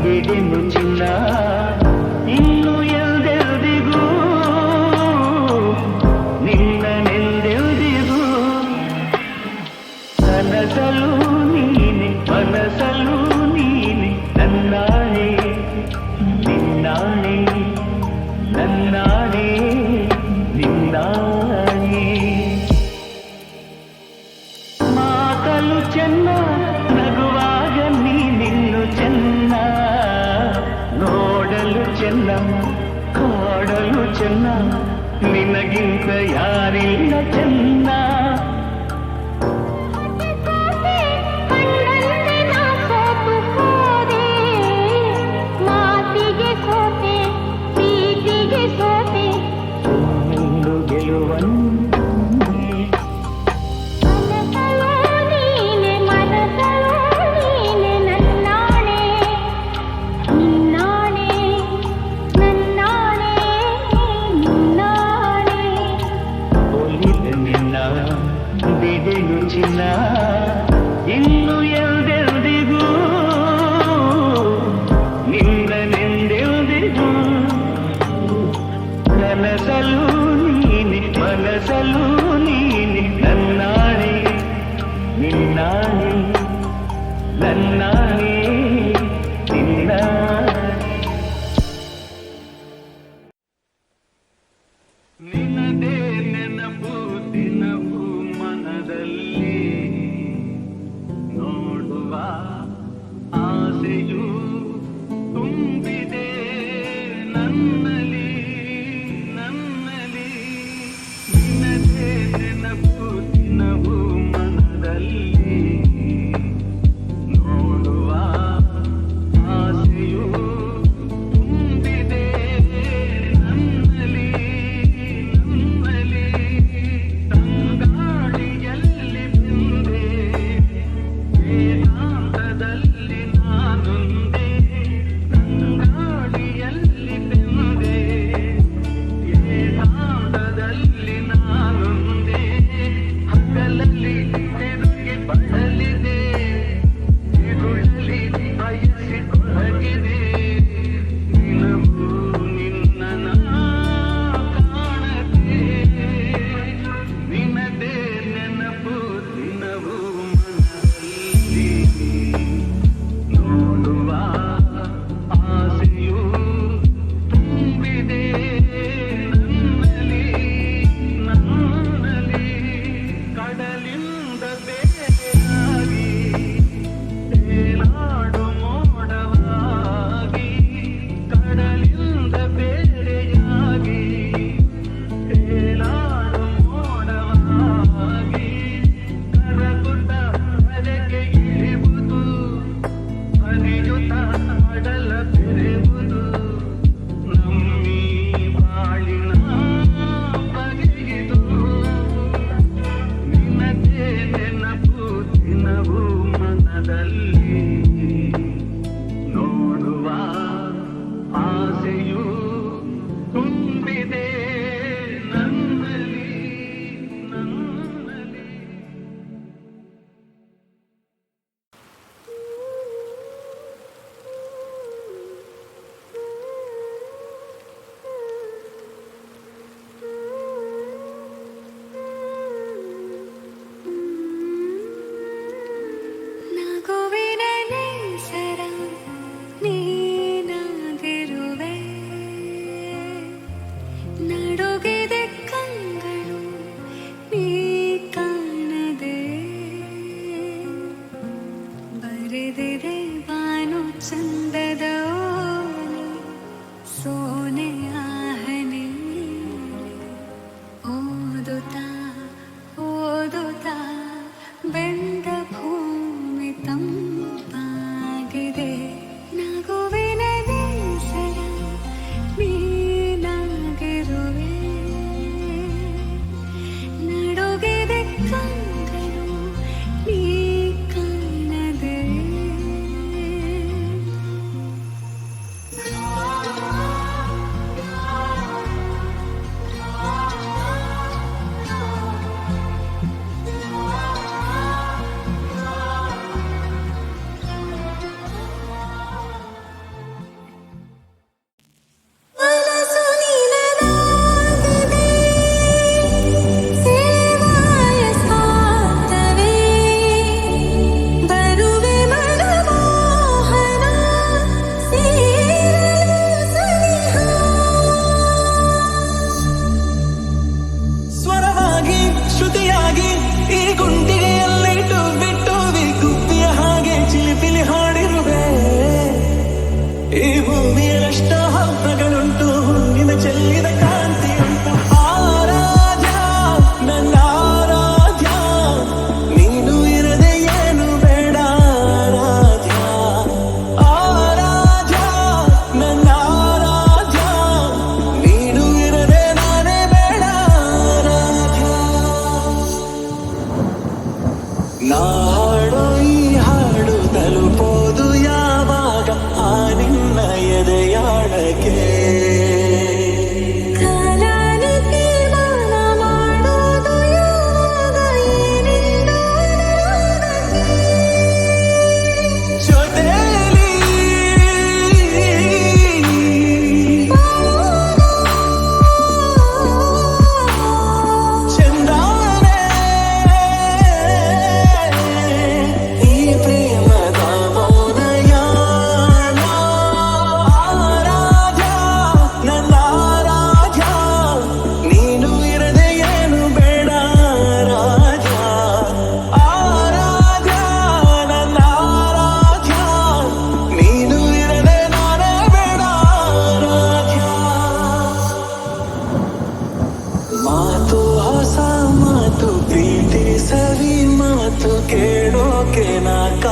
ನಿನ್ನ ಬಿಡೆನು ಚಿನ್ನ ಇನ್ನು ಎಲ್ದೆಲ್ದಿಗೂ ನಿನ್ನನೆಲ್ದೆಲ್ದಿಗೂ ಕನಸಲು ನೀನೆ ಮನಸಲು ನೀನೆ ನನ್ನಾಣೆ ನಿನ್ನಾಣೆ ನನ್ನಾಣೆ ನಿನ್ನಾಣೆ ನಿನಗಿಂತ ಯಾರಿಲ್ಲ ಚೆನ್ನ నిన్న విధి నుంచిన ఇల్లు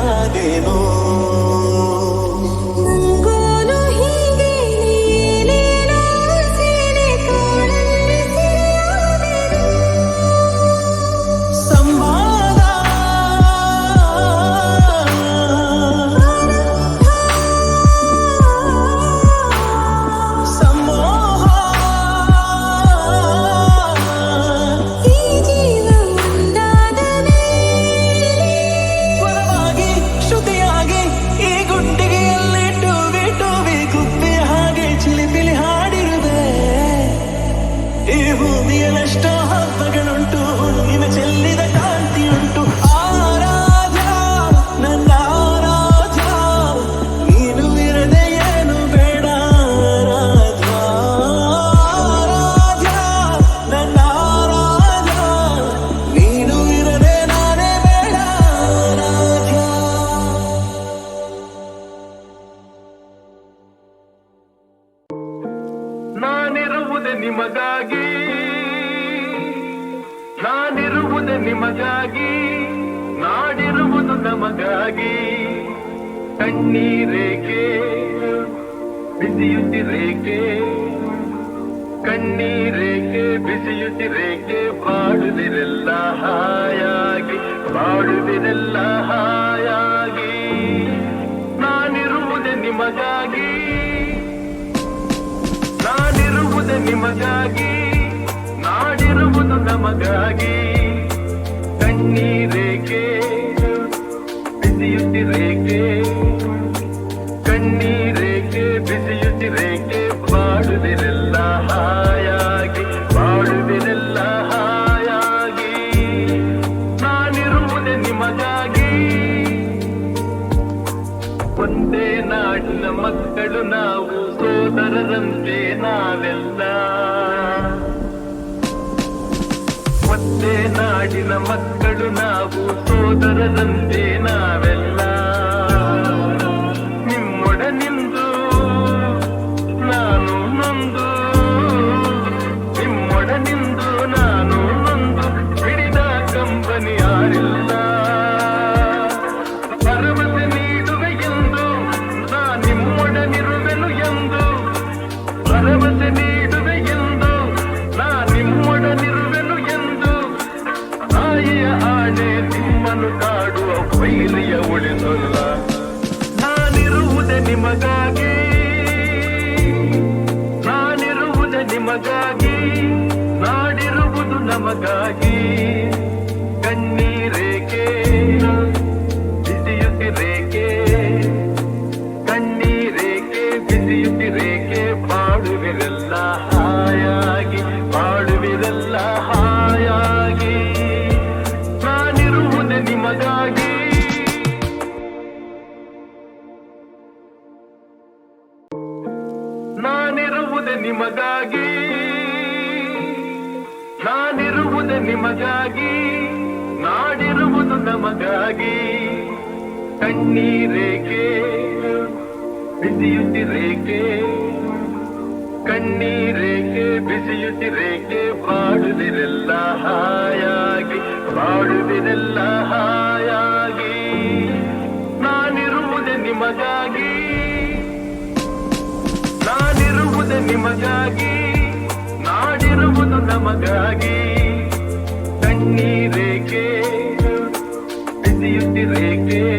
anima di noi. ನಾನಿರುವುದೇ ನಿಮಗಾಗಿ. ನಾನಿರುವುದೇ ನಿಮಗಾಗಿ. ನಾಡಿರುವುದು ನಮಗಾಗಿ. ಕಣ್ಣೀರೇಕೆ ಬಿಸಿಯುತ್ತಿರೇಕೆ ಕಣ್ಣೀರೇಕೆ ಬಿಸಿಯುತ್ತಿರೇಕೆ ಬಾಡುದಿರೆಲ್ಲ ಹಾಯಾಗಿ ಬಾಡುದಿರೆಲ್ಲ ನಮಗಾಗಿ, ನಾಡಿರುವುದು ನಮಗಾಗಿ. ಕಣ್ಣೀರೇಕೆ ಬಿಸಿಯುತ್ತಿರೇಕೆ ಕಣ್ಣೀರೇಕೆ ಬಿಸಿಯುತ್ತಿರೇಕೆ ಬಾಡುವಿರೆಲ್ಲ ಹಾಯಾಗಿ ಬಾಡುವಿರೆಲ್ಲ ಹಾಯಾಗಿ. ನಾನಿರುವುದೇ ನಿಮಗಾಗಿ. ಒಂದೇ ನಾಡಿನ ಮಕ್ಕಳು ನಾವು, ಸೋದರರಂತೆ ನಾವೆಲ್ಲ. ನಾಡಿನ ಮಕ್ಕಳು ನಾವು ಸೋದರದಂತೆ ನಾವೆಲ್ಲ ನಿಮಗಾಗಿ ನಾನಿರುವುದು ನಿಮಗಾಗಿ ನಾಡಿರುವುದು ನಮಗಾಗಿ. ಕಣ್ಣೀರೇಕೆ? ಬಿಸಿಯುತ್ತಿರೇಕೆ? ಕಣ್ಣೀರೇಕೆ? ಬಿಸಿಯುತ್ತಿರೇಕೆ? ಬಾಡುದಿರೆಲ್ಲ ಹಾಯಾಗಿ ಬಾಡುದಿರೆಲ್ಲ ಹಾಯಾಗಿ. ನಾನಿರುವುದೆ ನಿಮಗಾಗಿ. ನಾನಿರುವುದೆ ನಿಮಗಾಗಿ. ನಾಡಿರುವುದು ನಮಗಾಗಿ. ಕಣ್ಣೀರೇಕೆ? ಬಿಸಿಯುತ್ತಿರೇಕೆ?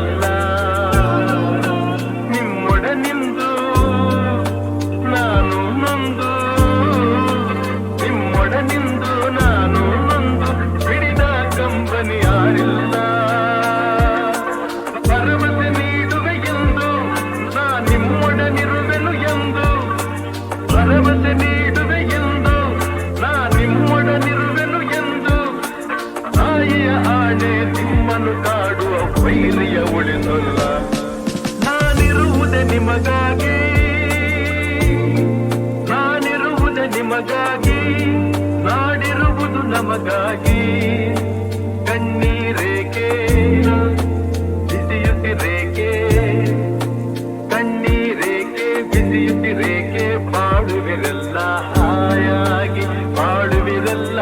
ನಮಗಾಗಿ ಕಣ್ಣೀರೇಕೆ ಬಿಸಿಯುತ್ತಿರೇಕೆ ಕಣ್ಣೀರೇಕೆ ಬಿಸಿಯುತ್ತಿರೇಕೆ ಬಾಳುವಿರಲ್ಲ ಹಾಯಾಗಿ ಬಾಳುವಿರಲ್ಲ